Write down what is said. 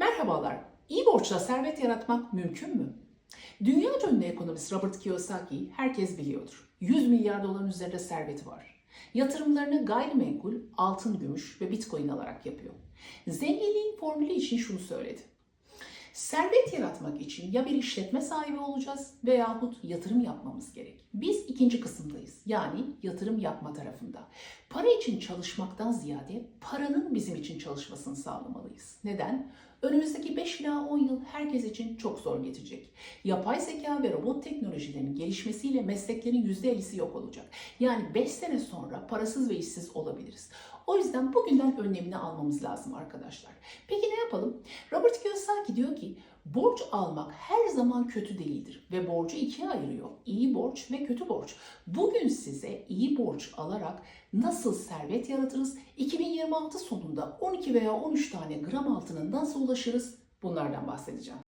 Merhabalar. İyi borçla servet yaratmak mümkün mü? Dünya ünlü ekonomist Robert Kiyosaki herkes biliyordur. 100 milyar doların üzerinde serveti var. Yatırımlarını gayrimenkul, altın, gümüş ve bitcoin alarak yapıyor. Zenginliğin formülü için şunu söyledi. Servet yaratmak için ya bir işletme sahibi olacağız veyahut yatırım yapmamız gerek. Biz ikinci kısımdayız. Yani yatırım yapma tarafında. Para için çalışmaktan ziyade paranın bizim için çalışmasını sağlamalıyız. Neden? Önümüzdeki 5 ila 10 yıl herkes için çok zor geçecek. Yapay zeka ve robot teknolojilerinin gelişmesiyle mesleklerin %50'si yok olacak. Yani 5 sene sonra parasız ve işsiz olabiliriz. O yüzden bugünden önlemini almamız lazım arkadaşlar. Peki ne yapalım? Robert Kiyosaki diyor ki borç almak her zaman kötü değildir ve borcu ikiye ayırıyor. İyi borç ve kötü borç. Bugün size iyi borç alarak nasıl servet yaratırız? 2026 sonunda 12 veya 13 tane gram altına nasıl ulaşırız? Bunlardan bahsedeceğim.